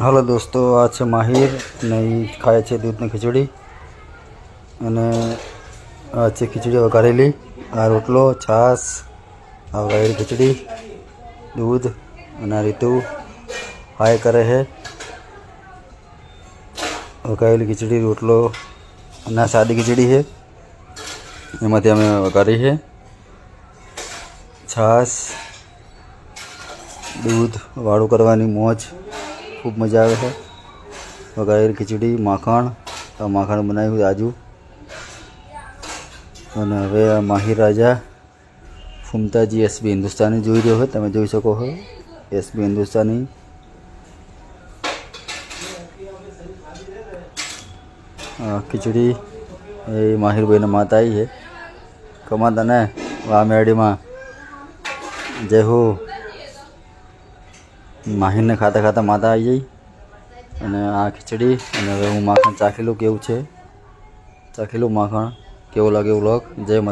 હાલો દોસ્તો, આ છે માહિર અને ખાય છે દૂધની ખીચડી. અને આ છે ખીચડી વઘારેલી. આ રોટલો છાશ આ વઘારેલી ખીચડી, દૂધ અને આ રીતુ હાય કરે છે વઘારેલી ખીચડી, રોટલો અને આ સાદી ખીચડી છે એમાંથી અમે વઘારી છે છાશ દૂધ, વાળું કરવાની મોજ, ખૂબ મજા આવે છે. વઘારેલી ખીચડી, માખણ માખણ બનાવ્યું આજુ. અને હવે આ માહિર રાજા ફુમતાજી એસબી હિન્દુસ્તાની જોઈ રહ્યો છે. તમે જોઈ શકો છો એસબી હિન્દુસ્તાની. ખીચડી એ માહિરભાઈના માતા આવી છે. કમાતા ને આ જય હો. માહિરને ખાતા ખાતા માતા આવી જઈ અને આ ખીચડી અને હવે હું માખણ ચાખેલું, કેવું છે? ચાખેલું માખણ, કેવું લાગે એવું લોક જય